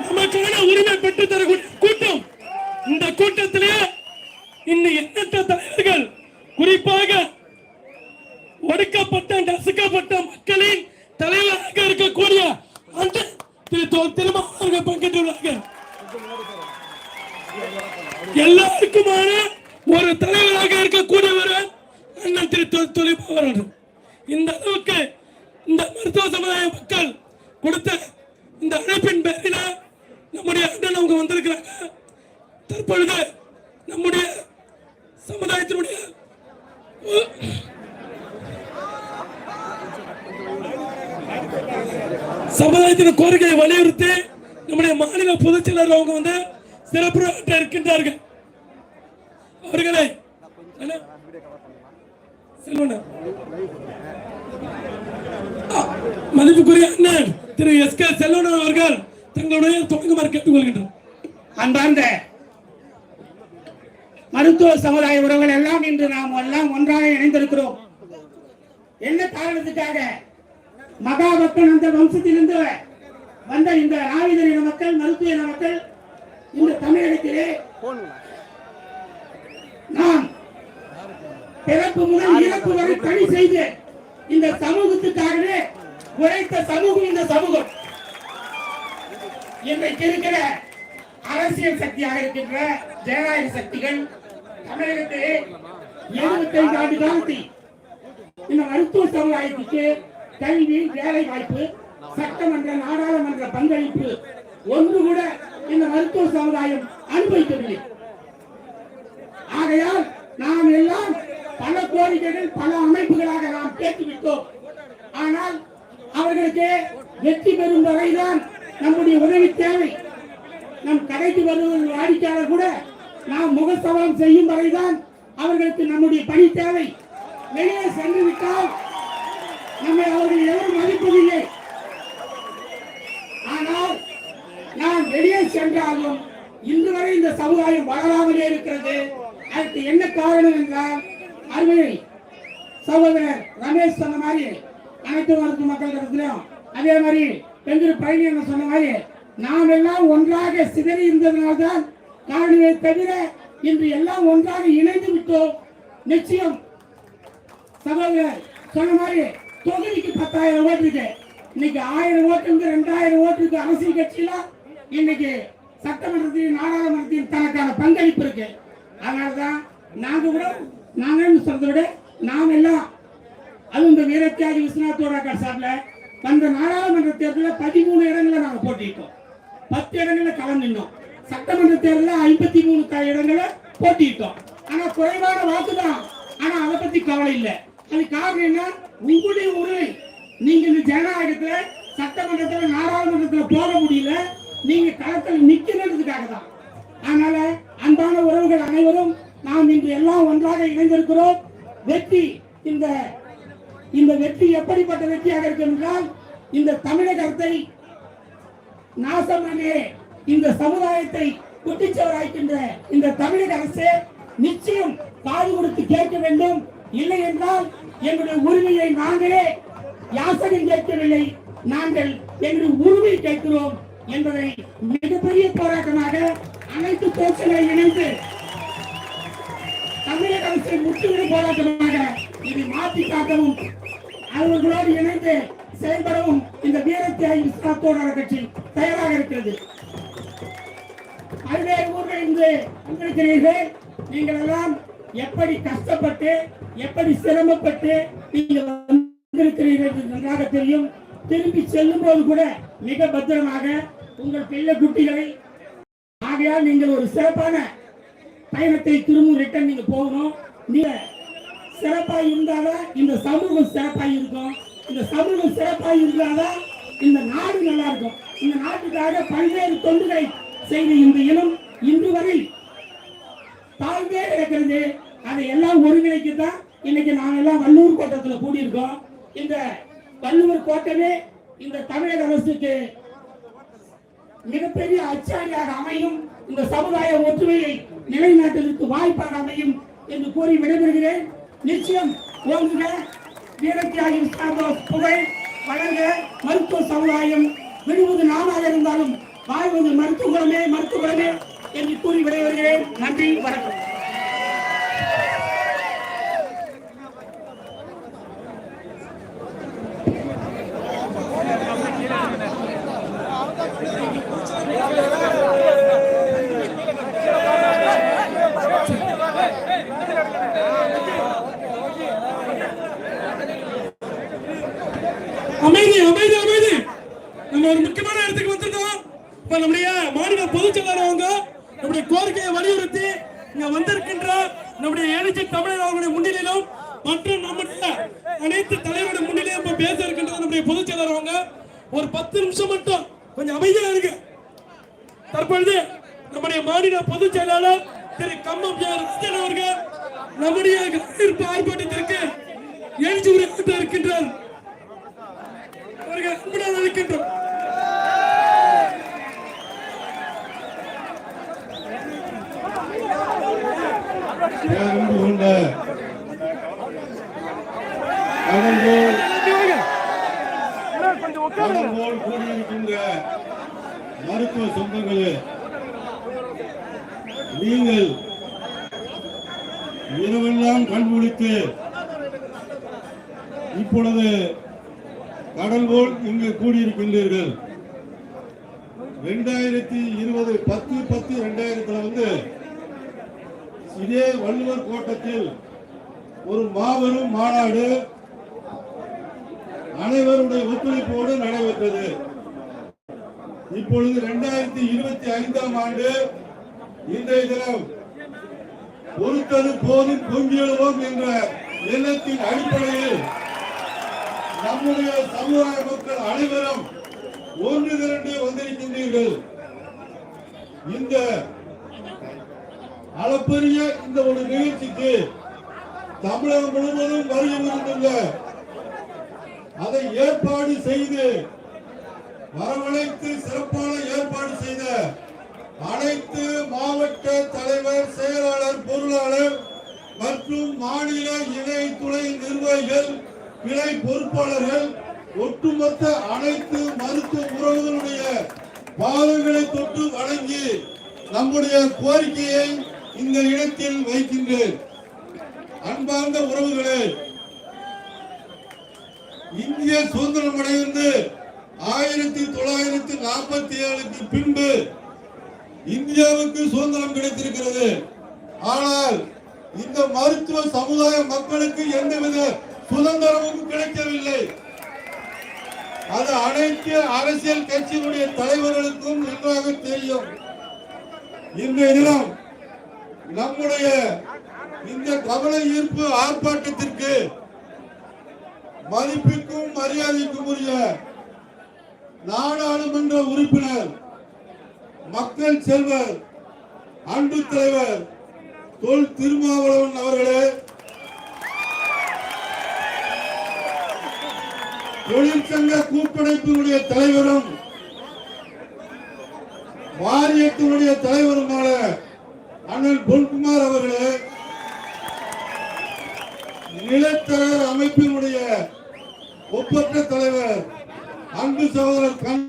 நமக்கான உரிமை பெற்று தரக்கூடிய கூட்டம். இந்த கூட்டத்திலே இன்னும் எண்ணற்ற தலைவர்கள் குறிப்பாக ஒடுக்கப்பட்ட நசுக்கப்பட்ட மக்களின் தலைவராக இருக்கக்கூடிய அந்த திரு தொ- திருமாவளவர்கள் பங்கேற்றுள்ளார்கள். எல்லாருக்குமான ஒரு தலைவராக இருக்கக்கூடியவர் அண்ணன் திரு தொ- இந்த அளவுக்கு இந்த மருத்துவ சமுதாய மக்கள் கொடுத்த இந்த அழைப்பின் பேரில நம்முடைய அண்ணன் அவங்க வந்திருக்கிறாங்க இப்பொழுது நம்முடைய சமுதாயத்தினுடைய சமுதாயத்தின் கோரிக்கையை வலியுறுத்தி நம்முடைய மாநில பொதுச் செயலர் அவங்க வந்து சிறப்பு இருக்கின்றார்கள். அவர்களை மதிப்புக்குரிய அண்ணன் திரு எஸ் கே செல்வன் அவர்கள் தங்களுடைய தொடங்குமாறு கேட்டுக்கொள்கின்றனர் அன்பார்ந்த மருத்துவ சமுதாய உறவுகள் எல்லாம் இன்று நாம் எல்லாம் ஒன்றாக இணைந்திருக்கிறோம். என்ன காரணத்துக்காக? மகாபக்தன் அந்த வம்சத்திலிருந்து வந்த இந்த ஆயுதர் இன மக்கள் மருத்துவ இன மக்கள் இந்த தமிழகத்திலே நாம் பிறப்பு முதல் இறப்பு வரை பணி செய்து இந்த சமூகத்துக்காகவே உழைத்த சமூகம் இந்த சமூகம். இன்றைக்கு இருக்கிற அரசியல் சக்தியாக இருக்கின்ற ஜனநாயக சக்திகள் தமிழகத்திலே எழுபத்தைந்து ஆண்டு காலத்தில் இந்த மருத்துவ சமுதாயத்துக்கு கல்வி வேலை வாய்ப்பு சட்டமன்ற நாடாளுமன்ற பங்களிப்பு ஒன்று கூட இந்த மருத்துவ சமுதாயம் அனுபவிக்கவில்லை. ஆகையால் நாம் எல்லாம் பல கோரிக்கைகள் பல அமைப்புகளாக நாம் கேட்டுவிட்டோம். ஆனால் அவர்களுக்கு வெற்றி பெறும் வரைதான் நம்முடைய உதவி தேவை. நம் கடைக்கு வருவது வாடிக்கையாளர் கூட நாம் முகசவரம் செய்யும் வரைதான் அவர்களுக்கு நம்முடைய பணி தேவை. வெளியே சென்று விட்டால் நம்மை அவர்கள் எவரும் மதிப்பதில்லை. ஆனால் நாம் வெளியே சென்றாலும் இன்று வரை இந்த சமுதாயம் வளராமலே இருக்கிறது. அதுக்கு என்ன காரணம் என்றால் அருமை சகோதரர் ரமேஷ் சொன்ன மாதிரி அனைத்து மருத்துவ மக்கள் இடத்துலயும் அதே மாதிரி பெஞ்சூர் பழனி சொன்ன மாதிரி நாம் எல்லாம் ஒன்றாக சிதறி இருந்ததுனால்தான் காரணமே தவிர இன்று எல்லாம் ஒன்றாக இணைந்து விட்டோம். நிச்சயம் சகோதரர் சொன்ன மாதிரி தொகுதிக்கு பத்தாயிரம் ஓட்டு இருக்கு. இன்னைக்கு ஆயிரம் ஓட்டுக்கு ரெண்டாயிரம் ஓட்டுக்கு அரசியல் கட்சியில இன்னைக்கு சட்டமன்றத்தில் நாடாளுமன்றத்தில் தனக்கான பங்களிப்பு இருக்கு. அதனாலதான் நாங்க கூட நாங்கன்னு சொல்றதை விட நாம் எல்லாம் அது இந்த வீரத்தியாகி விஸ்வநாத் தோடாக்கர் சார்பில் வந்த நாடாளுமன்ற தேர்தலில் பதிமூணு இடங்களை நாங்கள் போட்டியிட்டோம். பத்து இடங்களில் கலந்துட்டோம் சட்டமன்ற தேர்தலில் ஐம்பத்தி மூணு க- இடங்களை போட்டியிட்டோம் ஆனா குறைவான வாக்கு தான். ஆனா அதை பத்தி கவலை இல்லை. அது காரணம் என்ன? உங்களுடைய உரிமை. நீங்க இந்த ஜனநாயகத்துல சட்டமன்றத்துல நாடாளுமன்றத்துல போக முடியல. நீங்க களத்தில் நிக்கிறதுக்காக தான். அதனால அன்பான உறவுகள் அனைவரும் நாம் இன்று எல்லாம் ஒன்றாக இணைந்திருக்கிறோம். வெற்றி இந்த இந்த வெற்றி எப்படிப்பட்ட வெற்றியாக இருக்கும் என்றால் இந்த தமிழகத்தை நாசமனே இந்த சமுதாயத்தை குட்டிச்சவராய்க்கின்ற இந்த தமிழக அரசு நிச்சயம் காது கொடுத்து கேட்க வேண்டும். இல்லை என்றால் எங்களுடைய உரிமையை நாங்களே யாசகம் கேட்கவில்லை. நாங்கள் எங்களுடைய உரிமை கேட்கிறோம் என்பதை மிகப்பெரிய போராட்டமாக அனைத்து பேச்சுகளை இணைந்து தமிழக அரசை முற்றுகிற போராட்டமாக இதை மாற்றி காக்கவும் அவர்களோடு இணைந்து செயல்படவும் இந்த வீரத்தியாகி தோழர் கட்சி தயாராக இருக்கிறது. பல்வேறு ஊர்கள் இருந்து வந்திருக்கிறீர்கள். நீங்கள் எல்லாம் எப்படி கஷ்டப்பட்டு எப்படி சிரமப்பட்டு நீங்கள் வந்திருக்கிறீர்கள் நன்றாக தெரியும். திரும்பி செல்லும் போது கூட மிக பத்திரமாக உங்கள் பிள்ளை குட்டிகளை ஆகையால் நீங்கள் ஒரு சிறப்பான பயணத்தை திரும்பவும் ரிட்டர்ன் நீங்க போகணும். நீங்க சிறப்பாக இருந்தாதான் இந்த சமூகம் சிறப்பாக இருக்கும். இந்த சமூகம் சிறப்பாக இருந்தாதான் இந்த நாடு நல்லா இருக்கும். இந்த நாட்டுக்காக பல்வேறு தொண்டுகளை செய்த இந்த இனம் இன்று வரை தாழ்ந்தே கிடக்கிறது. அதை எல்லாம் ஒருங்கிணைக்க தான் இன்னைக்கு நாங்க எல்லாம் வள்ளூர் கோட்டத்துல கூடியிருக்கோம். இந்த வள்ளுவர் கோட்டமே இந்த தமிழக அரசுக்கு மிகப்பெரிய அச்சாரியாக அமையும். இந்த சமுதாய ஒற்றுமையை நிலைநாட்டுவதற்கு வாய்ப்பாக அமையும் என்று கூறி விடைபெறுகிறேன். நிச்சயம் ஓங்குக. வீரத்தியாகி புகழ் வழங்க மருத்துவ சமுதாயம் விடுவது நாமாக இருந்தாலும் வாழ்வது மருத்துவமே மருத்துவமே என்று கூறி விடைபெறுகிறேன். நன்றி வணக்கம். அமைதி அமைதி அமைதி. நம்ம ஒரு முக்கியமான இடத்துக்கு வந்திருக்கோம் இப்ப நம்முடைய மாநில பொதுச் செயலாளர் அவங்க நம்முடைய கோரிக்கையை வலியுறுத்தி இங்க வந்திருக்கின்ற நம்முடைய எழுச்சி தமிழர் அவர்களுடைய முன்னிலையிலும் மற்றும் நம்முடைய அனைத்து தலைவருடைய முன்னிலையும் இப்ப பேச இருக்கின்றது நம்முடைய பொதுச் செயலாளர் அவங்க. ஒரு பத்து நிமிஷம் மட்டும் கொஞ்சம் அமைதியா இருக்கு தற்பொழுது நம்முடைய மாநில பொதுச் செயலாளர் திரு கம்மம் ஜெய அவர்கள் நம்முடைய எதிர்ப்பு ஆர்ப்பாட்டத்திற்கு எழுச்சி உரையாற்ற இருக்கின்றார். அவர்கள் அன்புடன் இருக்கின்றோம். பேரன்பு கொண்ட கடன்போல் கூடியிருக்கின்ற மருத்துவ சொந்தங்களே நீங்கள் இரவெல்லாம் கண்முழித்து இப்பொழுது கடல் போல் இங்கு கூடியிருக்கின்றீர்கள்? ரெண்டாயிரத்தி இருபது பத்து பத்து ரெண்டாயிரத்துல வந்து இதே வள்ளுவர் கோட்டத்தில் ஒரு மாபெரும் மாநாடு அனைவருடைய ஒத்துழைப்போடு நடைபெற்றது. இப்பொழுது இரண்டாயிரத்தி இருபத்தி ஐந்தாம் ஆண்டு இன்றைய தினம் பொறுத்தது போதும் பொங்கியெழுவோம் என்ற எண்ணத்தின் அடிப்படையில் நம்முடைய சமுதாய மக்கள் அனைவரும் ஒன்று திரண்டு வந்திருக்கின்றீர்கள். இந்த அளப்பரிய இந்த ஒரு நிகழ்ச்சிக்கு தமிழகம் முழுவதும் வருகை அதை ஏற்பாடு செய்து வரவழைத்து சிறப்பான ஏற்பாடு செய்த அனைத்து மாவட்ட தலைவர் செயலாளர் பொருளாளர் மற்றும் மாநில இணை துணை நிர்வாகிகள் கிளை பொறுப்பாளர்கள் ஒட்டுமொத்த அனைத்து மருத்துவ உறவுகளுடைய பாதங்களை தொட்டு வழங்கி நம்முடைய கோரிக்கையை இந்த இடத்தில் வைக்கின்றேன். அன்பார்ந்த உறவுகளே இந்திய சுதந்திரம் அடைந்து ஆயிரத்தி தொள்ளாயிரத்தி நாற்பத்தி ஏழுக்கு பின்பு இந்தியாவுக்கு சுதந்திரம் கிடைத்திருக்கிறது. ஆனால் இந்த மருத்துவ சமுதாய மக்களுக்கு எந்தவித சுதந்திரமும் கிடைக்கவில்லை. அது அனைத்து அரசியல் கட்சியினுடைய தலைவர்களுக்கும் நன்றாக தெரியும். இன்றைய தினம் நம்முடைய இந்த கவலை ஈர்ப்பு ஆர்ப்பாட்டத்திற்கு மதிப்புக்கும் மரியாதைக்கும் உரிய நாடாளுமன்ற உறுப்பினர் மக்கள் செல்வர் அன்பு தலைவர் தொல் திருமாவளவன் அவர்களே தொழிற்சங்க கூட்டமைப்பினுடைய தலைவரும் வாரியத்தினுடைய தலைவருமான அண்ணன் பொன்குமார் அவர்களே நிலத்தரகர் அமைப்பினுடைய ஒப்பற்ற தலைவர் அன்பு சகோதரர் கண்